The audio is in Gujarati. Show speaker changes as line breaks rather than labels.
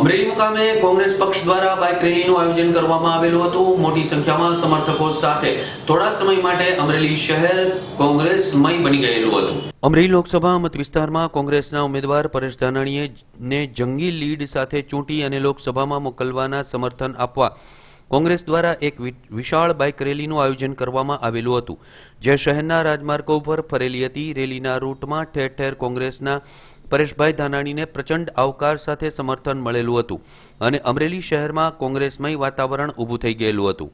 અમરેલી મુકામે કોંગ્રેસ પક્ષ દ્વારા બાઇક રેલીનું આયોજન કરવામાં આવેલું હતું. મોટી સંખ્યામાં સમર્થકો સાથે થોડા સમય માટે અમરેલી શહેર કોંગ્રેસમય બની ગયેલું હતું. અમરેલી લોકસભા મત વિસ્તારમાં કોંગ્રેસના ઉમેદવાર પરેશ ધાનાણીએ ને જંગી લીડ સાથે ચૂંટી અને લોકસભામાં મોકલવાના સમર્થન આપવા કોંગ્રેસ દ્વારા એક વિશાળ બાઇક રેલીનું આયોજન કરવામાં આવેલું હતું. જે શહેરના રાજમાર્ગો ઉપર ફરેલી હતી. રેલીના રૂટમાં ઠેર ઠેર કોંગ્રેસના પરેશભાઈ ધાનાણીને પ્રચંડ આવકાર સાથે સમર્થન મળેલું હતું અને અમરેલી શહેરમાં કોંગ્રેસમય વાતાવરણ ઊભું થઈ ગયેલું હતું.